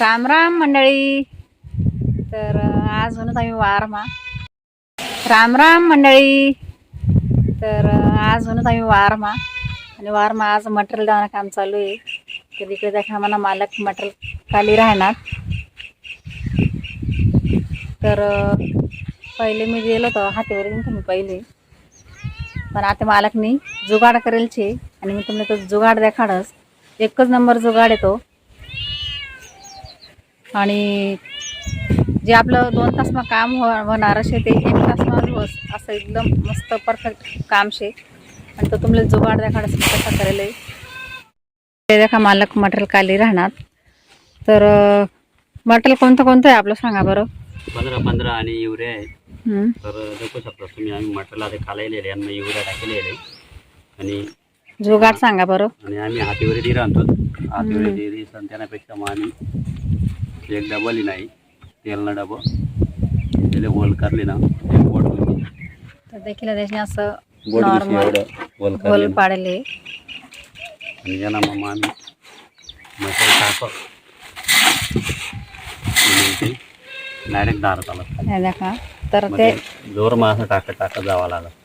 राम राम मंडळी. तर आज म्हणत आम्ही वारमा. राम राम मंडळी. तर आज म्हणत आम्ही वारमा. आणि वारमा आज मटेरियल दावणं काम चालू आहे. तर इकडे देखा मला मालक मटेरियल खाली राहणार. तर पहिले मी गेलो होतो हातीवर येऊन तुम्ही पहिले. पण आता मालकनी जुगाड करेल छे आणि मी तुम्हाला तो जुगाड देखाडस. एकच नंबर जुगाड येतो आणि जे आपलं दोन तास मग काम हो होणार असे ते एक तास मग होस असं एकदम मस्त परफेक्ट काम शे. आणि तो तुम्हाला जुगाड देखाडस कसा करेल. ते देखा मालक मटेरियल खाली राहणार. तर मटेरियल कोणतं कोणतं आहे आपलं सांगा बरं? पंधरा पंधरा आणि युरिया आहे. हं. तर देखू शकता तुम्ही आम्ही मटेरियल आता खालायलेले आणि युरिया टाकलेले आहे. आणि जुगाड सांगा बरं. आणि आम्ही हातीवर डी राहतो हातीवर सण त्यापेक्षा मग आम्ही एक डबल नाही तेलनं डबं त्याला होल करले ना एक बोट. तर देखील त्याने असं बोट एवढं होल करले. पाडले. आणि याला मग आम्ही मटेरियल टाकतो. डायरेक्ट दारात आला. हे देखा तर मग ते ते जोर मग असं टाकत टाकत जावं लागत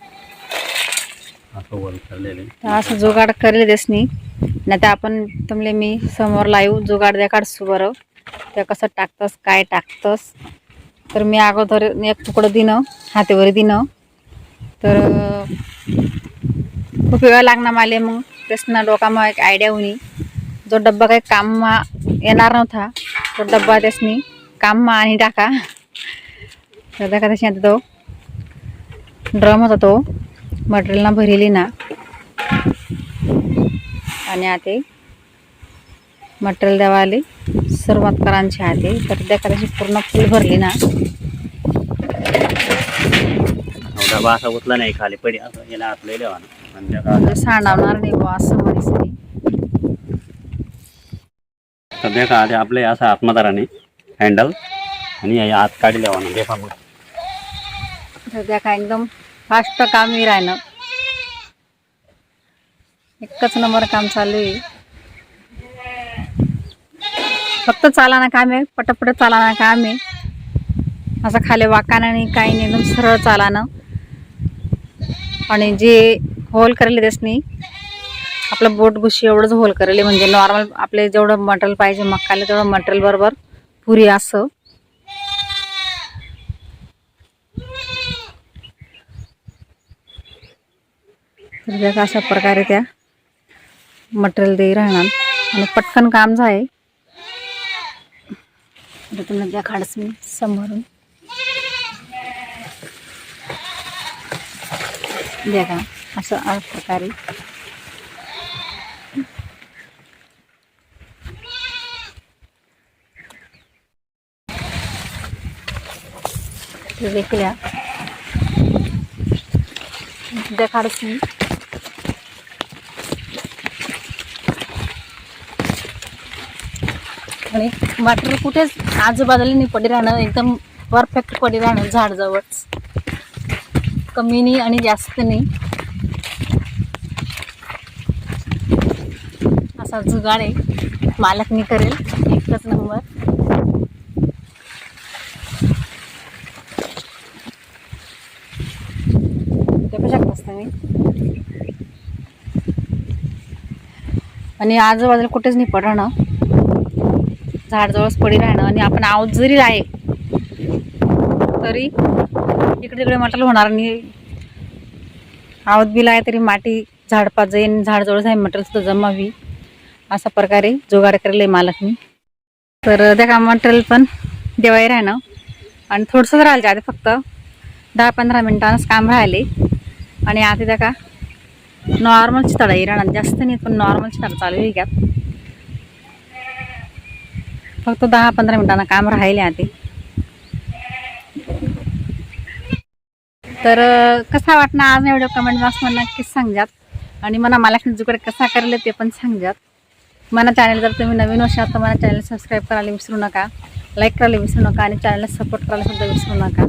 असं होल करलेले. तर असं जुगाड करेल देसनी नाही तर आपण तुमले मी समोर लाईव्ह जुगाड द्या काढसू बरं. ते कसं टाकतस काय टाकतस? तर मी अगोदर एक तुकडं दिनं हातेवर दिनं तर खूप वेळ लागणार माले मग. तेसना डोकामा एक आयडिया होणी जो डब्बा काही काममा येणार नव्हता तो डब्बा त्यासनी काममा आणि टाका. तर त्या तशी आता तो ड्रम होता तो. मटेरियलना भरेली ना. आणि आता मटेरियल द्यावाले सुरुवात करायची आहे तर त्या करायची पूर्ण फुल भरली ना. डबा असा उतला नाही खाली. पडी असं याला म्हणजे सांडवणार नाही असं म्हणायचं का आधी आपले असं आत्मदाराने हँडल आणि या आत काढी लेवा देखा मग तर काय एकदम फास्ट काम मी राहिलं. एकच नंबर काम चालू आहे. फक्त चालाना काम आहे पटपट चालाना काम आहे. असं खाली वाकाना नाही काही नाही एकदम सरळ चालानं आणि जे होल करेल त्यासनी आपलं बोट गुशी एवढंच होल करेल. म्हणजे नॉर्मल आपले जेवढं मटेरियल पाहिजे मक्काला तेवढं मटेरियल बरोबर पुरी असं. तर अशा प्रकारे त्या मटेरियल दे राहणार. आणि पटकन काम जाय आता तुम्हाला खाडस मी समोरून. द्या का असं आ प्रकारे. ते देखील खाडस मी आणि वाटर कुठेच आजूबाजूला नाही पडी राहणं एकदम परफेक्ट पडी राहणं झाडजवळच. कमी नाही आणि जास्त नाही. असा जुगाड आहे. मालकनी करेल. एकच नंबर ते शकत मी. आणि आजूबाजूला कुठेच नाही पडणं. झाडजवळच पडी राहणं आणि आपण आऊत जरी आहे तरी इकडे तिकडे मटल होणार नाही आऊत बिल आहे तरी माटी झाडपात जाईन झाडजवळ जाईन मटल सुद्धा जमावी अशा प्रकारे जुगाड करेल मालकनी तर त्या का मटेरियल पण देवाई राहणं. आणि थोडंसंच राहिलं आधी फक्त दहा पंधरा मिनिटांच काम राहिले. आणि आता त्या का नॉर्मल चितळ राहणार. जास्त नाही पण नॉर्मल चितळ चालू आहे घ्या फक्त दहा पंधरा मिनिटांना काम राहिले आधी. तर कसा वाटणार आज एवढं कमेंट बॉक्समध्ये नक्कीच सांगजात. आणि मला मला जुकडे कसा करले ते पण सांगजात. मला चॅनल जर तुम्ही नवीन असाल तर मला चॅनल सबस्क्राईब करायला विसरू नका. लाईक करायला विसरू नका आणि चॅनलला सपोर्ट करायला सुद्धा विसरू नका.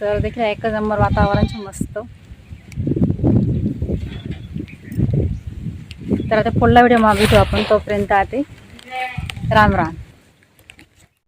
तर देखील एकच नंबर वातावरण मस्त. तर आता पुढला व्हिडिओ मग आपण तोपर्यंत आते. राम राम.